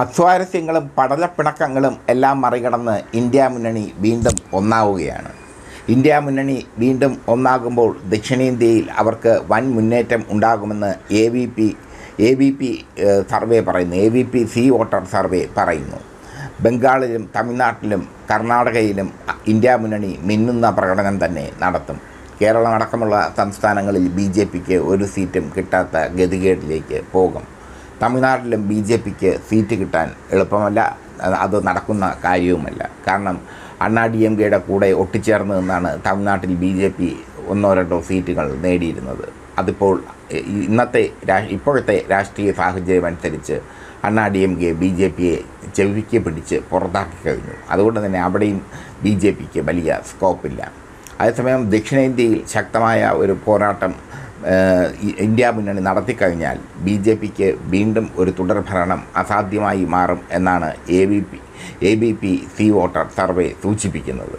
അസ്വാരസ്യങ്ങളും പടലപ്പിണക്കങ്ങളും എല്ലാം മറികടന്ന് ഇന്ത്യ മുന്നണി വീണ്ടും ഒന്നാവുകയാണ്. ഇന്ത്യ മുന്നണി വീണ്ടും ഒന്നാകുമ്പോൾ ദക്ഷിണേന്ത്യയിൽ അവർക്ക് വൻ മുന്നേറ്റം ഉണ്ടാകുമെന്ന് A B P A B P survey പറയുന്നു. A B P C voter survey പറയുന്നു. ബംഗാളിലും തമിഴ്നാട്ടിലും കർണാടകയിലും ഇന്ത്യ മുന്നണി മിന്നുന്ന പ്രകടനം തന്നെ നടത്തും. കേരളം അടക്കമുള്ള സംസ്ഥാനങ്ങളിൽ ബി ജെ പിക്ക് ഒരു സീറ്റും കിട്ടാത്ത ഗതികേടിലേക്ക് പോകും. തമിഴ്നാട്ടിലും ബി ജെ പിക്ക് സീറ്റ് കിട്ടാൻ എളുപ്പമല്ല. അത് നടക്കുന്ന കാര്യവുമല്ല. കാരണം അണ്ണാ ഡി എം കെയുടെ കൂടെ ഒട്ടിച്ചേർന്ന് നിന്നാണ് തമിഴ്നാട്ടിൽ ബി ജെ പി ഒന്നോ രണ്ടോ സീറ്റുകൾ നേടിയിരുന്നത്. അതിപ്പോൾ ഇന്നത്തെ ഇപ്പോഴത്തെ രാഷ്ട്രീയ സാഹചര്യം അനുസരിച്ച് Anna D M K B J പിയെ ചെവിക്ക് പിടിച്ച് പുറത്താക്കി കഴിഞ്ഞു. അതുകൊണ്ട് തന്നെ അവിടെയും ബി ജെ പിക്ക് വലിയ സ്കോപ്പില്ല അതേസമയം ദക്ഷിണേന്ത്യയിൽ ശക്തമായ ഒരു പോരാട്ടം ഇന്ത്യ മുന്നണി നടത്തിക്കഴിഞ്ഞാൽ ബി ജെ പിക്ക് വീണ്ടും ഒരു തുടർഭരണം അസാധ്യമായി മാറും എന്നാണ് A B P A B P C voter survey സൂചിപ്പിക്കുന്നത്.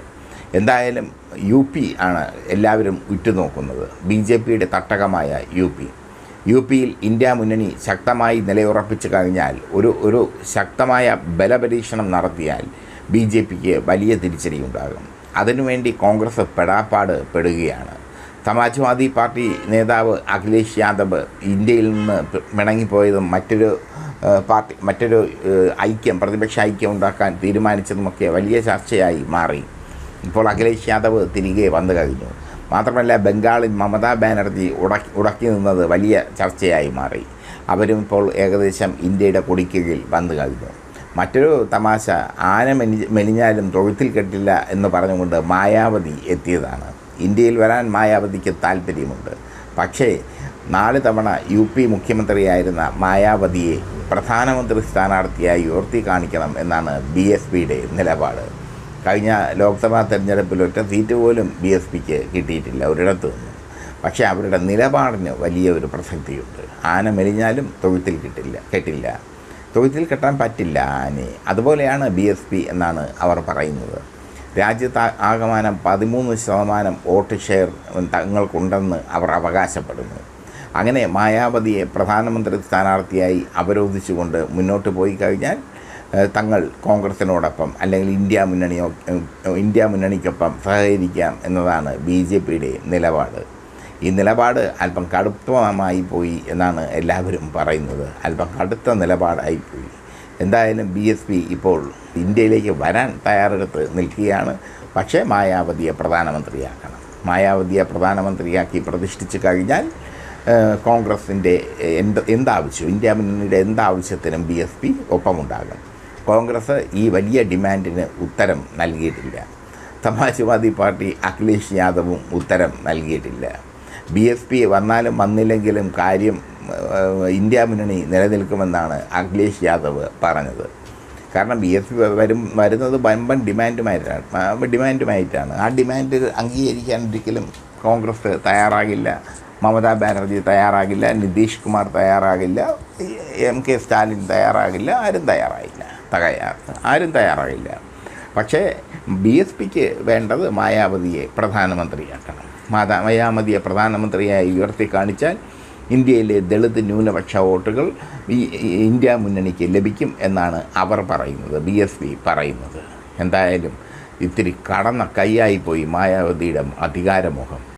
എന്തായാലും യു പി ആണ് എല്ലാവരും ഉറ്റുനോക്കുന്നത്. ബി ജെ പിയുടെ തട്ടകമായ യു പി. യു പിയിൽ ഇന്ത്യ മുന്നണി ശക്തമായി നിലയുറപ്പിച്ചു കഴിഞ്ഞാൽ ഒരു ഒരു ശക്തമായ ബലപരീക്ഷണം നടത്തിയാൽ ബി ജെ പിക്ക് വലിയ തിരിച്ചടിയുണ്ടാകും. അതിനുവേണ്ടി കോൺഗ്രസ് പെടാപ്പാട് പെടുകയാണ്. സമാജ്വാദി പാർട്ടി നേതാവ് അഖിലേഷ് യാദവ് ഇന്ത്യയിൽ നിന്ന് മിണങ്ങിപ്പോയതും മറ്റൊരു പാർട്ടി മറ്റൊരു ഐക്യം പ്രതിപക്ഷ ഐക്യം ഉണ്ടാക്കാൻ തീരുമാനിച്ചതുമൊക്കെ വലിയ ചർച്ചയായി മാറി. ഇപ്പോൾ അഖിലേഷ് യാദവ് തിരികെ വന്നു കഴിഞ്ഞു. മാത്രമല്ല ബംഗാളിൽ മമതാ ബാനർജി ഉടക്കി ഉടക്കി നിന്നത് വലിയ ചർച്ചയായി മാറി. അവരും ഇപ്പോൾ ഏകദേശം ഇന്ത്യയുടെ കൊടിക്കീഴിൽ വന്നു കഴിഞ്ഞു. മറ്റൊരു തമാശ ആന മെനി മെലിഞ്ഞാലും തൊഴുത്തിൽ കെട്ടില്ല എന്ന് പറഞ്ഞുകൊണ്ട് മായാവതി എത്തിയതാണ്. ഇന്ത്യയിൽ വരാൻ മായാവതിക്ക് താല്പര്യമുണ്ട് പക്ഷേ നാല് തവണ യു പി മുഖ്യമന്ത്രിയായിരുന്ന മായാവതിയെ പ്രധാനമന്ത്രി സ്ഥാനാർത്ഥിയായി ഉയർത്തി കാണിക്കണം എന്നാണ് ബി എസ് പിയുടെ നിലപാട്. കഴിഞ്ഞ ലോക്സഭാ തെരഞ്ഞെടുപ്പിൽ ഒറ്റ സീറ്റ് പോലും ബി എസ് പിക്ക് കിട്ടിയിട്ടില്ല ഒരിടത്തു നിന്നും. പക്ഷേ അവരുടെ നിലപാടിന് വലിയ ഒരു പ്രസക്തിയുണ്ട്. ആന മെലിഞ്ഞാലും തൊഴുത്തിൽ കിട്ടില്ല കെട്ടില്ല. തൊഴുത്തിൽ കെട്ടാൻ പറ്റില്ല ആനയെ. അതുപോലെയാണ് ബി എസ് പി എന്നാണ് അവർ പറയുന്നത്. രാജ്യത്ത് ആകമാനം പതിമൂന്ന് ശതമാനം വോട്ട് ഷെയർ തങ്ങൾക്കുണ്ടെന്ന് അവർ അവകാശപ്പെടുന്നു. അങ്ങനെ മായാവതിയെ പ്രധാനമന്ത്രി സ്ഥാനാർത്ഥിയായി അവരോധിച്ചുകൊണ്ട് മുന്നോട്ട് പോയി കഴിഞ്ഞാൽ തങ്ങൾ കോൺഗ്രസിനോടൊപ്പം അല്ലെങ്കിൽ ഇന്ത്യ മുന്നണിയോ ഇന്ത്യ മുന്നണിക്കൊപ്പം സഹകരിക്കാം എന്നതാണ് ബി ജെ പിയുടെ നിലപാട്. ഈ നിലപാട് അല്പം കടുപ്പമായി പോയി എന്നാണ് എല്ലാവരും പറയുന്നത്. അല്പം കടുത്ത നിലപാടായിപ്പോയി എന്തായാലും ബി എസ് പി ഇപ്പോൾ ഇന്ത്യയിലേക്ക് വരാൻ തയ്യാറെടുത്ത് നിൽക്കുകയാണ്. പക്ഷേ മായാവതിയെ പ്രധാനമന്ത്രിയാക്കണം. മായാവതിയെ പ്രധാനമന്ത്രിയാക്കി പ്രതിഷ്ഠിച്ചു കഴിഞ്ഞാൽ കോൺഗ്രസിന്റെ എന്ത് എന്താവശ്യം ഇന്ത്യ മുന്നണിയുടെ എന്താവശ്യത്തിനും ബി എസ് പി ഒപ്പമുണ്ടാകും. കോൺഗ്രസ് ഈ വലിയ ഡിമാൻഡിന് ഉത്തരം നൽകിയിട്ടില്ല. സമാജ്വാദി പാർട്ടി അഖിലേഷ് യാദവും ഉത്തരം നൽകിയിട്ടില്ല. ബി എസ് പി വന്നാലും വന്നില്ലെങ്കിലും കാര്യം ഇന്ത്യ മുന്നണി നിലനിൽക്കുമെന്നാണ് അഖിലേഷ് യാദവ് പറഞ്ഞത്. കാരണം ബി എസ് പി വരും വരുന്നത് വമ്പൻ ഡിമാൻഡുമായിട്ടാണ്. ഡിമാൻഡുമായിട്ടാണ്. ആ ഡിമാൻഡ് അംഗീകരിക്കാൻ ഒരിക്കലും കോൺഗ്രസ് തയ്യാറാകില്ല. മമതാ ബാനർജി തയ്യാറാകില്ല. നിതീഷ് കുമാർ തയ്യാറാകില്ല. എം കെ സ്റ്റാലിൻ തയ്യാറാകില്ല. ആരും തയ്യാറായില്ല. തയ്യാർ ആരും തയ്യാറാകില്ല പക്ഷേ ബി എസ് പിക്ക് വേണ്ടത് മായാവതിയെ പ്രധാനമന്ത്രിയാക്കണം. മാതാ മായാവതിയെ പ്രധാനമന്ത്രിയായി ഉയർത്തി കാണിച്ചാൽ ഇന്ത്യയിലെ ദളിത് ന്യൂനപക്ഷ വോട്ടുകൾ ഇന്ത്യ മുന്നണിക്ക് ലഭിക്കും എന്നാണ് അവർ പറയുന്നത് ബി എസ് പി പറയുന്നത്. എന്തായാലും ഇത്തിരി കടന്ന കൈയായിപ്പോയി മായാവതിയുടെ അധികാരമോഹം.